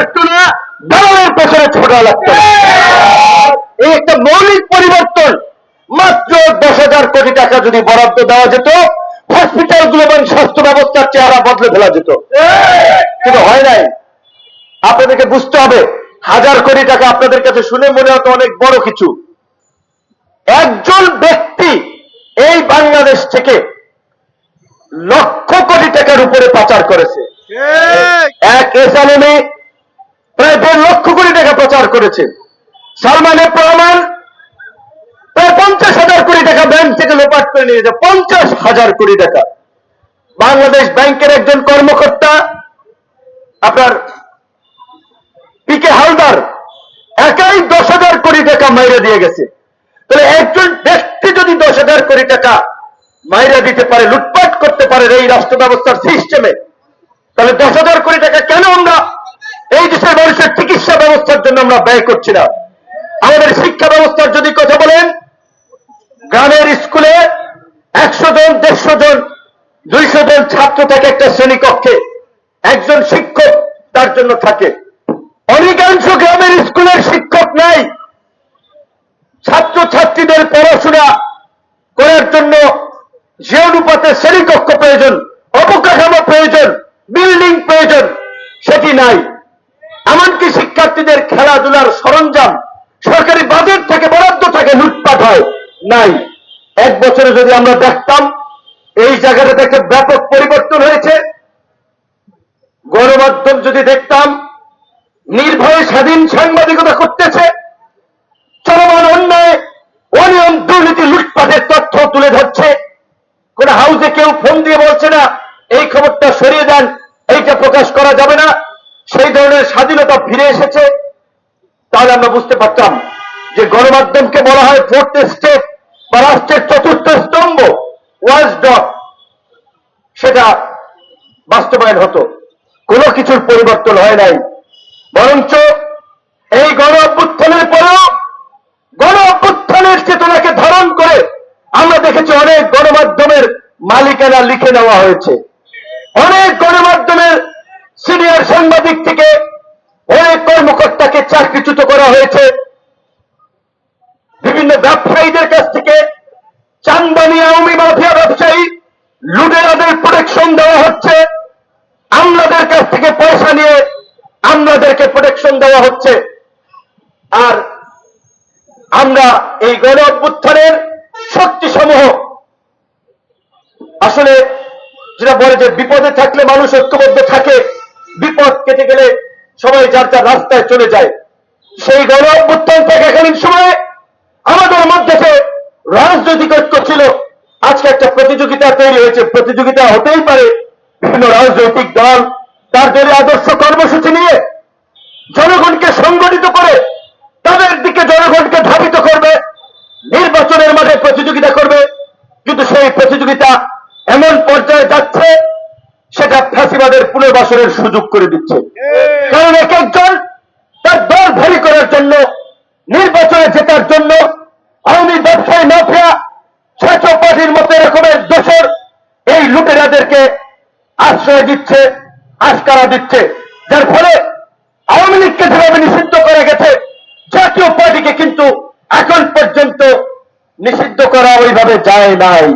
লাগতো না দালালের পেছনে ছোটা লাগতো এই একটা মৌলিক পরিবর্তন মাত্র দশ হাজার কোটি টাকা যদি বরাদ্দ দেওয়া যেত হসপিটালগুলো এবং স্বাস্থ্য ব্যবস্থার চেহারা বদলে ফেলা যেত। কিন্তু হয় নাই। আপনাদেরকে বুঝতে হবে হাজার কোটি টাকা আপনাদের কাছে শুনে মনে হতো অনেক বড় কিছু। একজন ব্যক্তি এই বাংলাদেশ থেকে লক্ষ কোটি টাকার উপরে পাচার করেছে। এক দেড় লক্ষ প্রচার করেছে। সালমানের প্রমাণ, প্রায় পঞ্চাশ হাজার কোটি টাকা ব্যাংক থেকে লোপাট করে নিয়েছে, পঞ্চাশ হাজার কোটি টাকা। বাংলাদেশ ব্যাংকের একজন কর্মকর্তা, আপনার পিকে হালদার, একাই দশ হাজার কোটি টাকা মাইরে দিয়ে গেছে। তাহলে একজন ব্যক্তি যদি দশ হাজার কোটি টাকা মাইরা দিতে পারে, লুটপাট করতে পারে এই রাষ্ট্র ব্যবস্থার সিস্টেমে, তাহলে দশ হাজার কোটি টাকা ব্যয় করছি না। আমাদের শিক্ষা ব্যবস্থার যদি কথা বলেন, গ্রামের স্কুলে একশো জন, দেড়শো জন, দুইশো জন ছাত্র থাকে একটা শ্রেণীকক্ষে। একজন শিক্ষক তার জন্য থাকে। অধিকাংশ গ্রামের স্কুলের শিক্ষক নাই। ছাত্র ছাত্রীদের পড়াশোনা করার জন্য যে অনুপাতে শ্রেণীকক্ষ প্রয়োজন, অবকাঠামো প্রয়োজন, বিল্ডিং প্রয়োজন, সেটি নাই। এমনকি শিক্ষার্থীদের খেলাধুলার সরঞ্জাম, সরকারি বাজেট থেকে বরাদ্দ থেকে লুটপাট হয়। নাই। এক বছরে যদি আমরা দেখতাম, এই জায়গাটা থেকে ব্যাপক পরিবর্তন হয়েছে। গণমাধ্যম যদি দেখতাম, নির্ভয়ে স্বাধীন সাংবাদিকতা করতেছে, চলমান অন্যায়, অনিয়ম, দুর্নীতি, লুটপাটের তথ্য তুলে ধরছে। কোন হাউসে কেউ ফোন দিয়ে বলছে না, এই খবরটা সরিয়ে দেন, এইটা প্রকাশ করা যাবে না। সেই ধরনের স্বাধীনতা ফিরে এসেছে, তাহলে আমরা বুঝতে পারতাম যে গণমাধ্যমকে বলা হয় ফোর্থ স্টেপ বা রাষ্ট্রের চতুর্থ স্তম্ভ ওয়াজ ডট সেটা বাস্তবায়ন হতো। কোনো কিছুর পরিবর্তন হয় নাই। বরঞ্চ এই গণ অভ্যুত্থানের পরেও গণ অভ্যুত্থানের চেতনাকে ধারণ করে আমরা দেখেছি অনেক গণমাধ্যমের মালিকানা লিখে নেওয়া হয়েছে। অনেক গণমাধ্যমের সিনিয়র সাংবাদিক থেকে অনেক কর্মকর্তাকে চাকরিচ্যুত করা হয়েছে। বিভিন্ন ব্যবসায়ীদের কাছ থেকে চান্দানি আওয়ামী মাফিয়া ব্যবসায়ী লুটেরাদের প্রোটেকশন দেওয়া হচ্ছে। আমলাদের কাছ থেকে পয়সা নিয়ে আমলাদেরকে প্রোটেকশন দেওয়া হচ্ছে। আর আমরা এই গণ অভ্যুত্থানের শক্তি সমূহ আসলে যেটা বলে যে বিপদে থাকলে মানুষ ঐক্যবদ্ধ থাকে বিপদ কেটে গেলে সবাই যার যার রাস্তায় চলে যায়। সেই গণ অভ্যুত্থান থাকাকালীন সময়ে আমাদের মধ্যে রাজনৈতিক ঐক্য ছিল। আজকে একটা প্রতিযোগিতা তৈরি হয়েছে। প্রতিযোগিতা হতেই পারে বিভিন্ন রাজনৈতিক দল তার দলীয় আদর্শ কর্মসূচি নিয়ে জনগণকে সংগঠিত করে তাদের দিকে জনগণকে ধাবিত করবে, নির্বাচনের মাঠে প্রতিযোগিতা করবে। কিন্তু সেই প্রতিযোগিতা এমন পর্যায়ে ফ্যাসিবাদের পুনর্বাসনের সুযোগ করে দিচ্ছে। কারণ এক একজন তার দল ভারী করার জন্য নির্বাচনে জেতার জন্য আওয়ামী ব্যবসায়ী মাফিয়া ছেচ পার্টির মতো এরকমের দোষর এই লুটেরাদেরকে আশ্রয় দিচ্ছে আশকারা দিচ্ছে। যার ফলে আওয়ামী লীগকে যেভাবে নিষিদ্ধ করা গেছে জাতীয় পার্টিকে কিন্তু এখন পর্যন্ত নিষিদ্ধ করা ওইভাবে যায় নাই।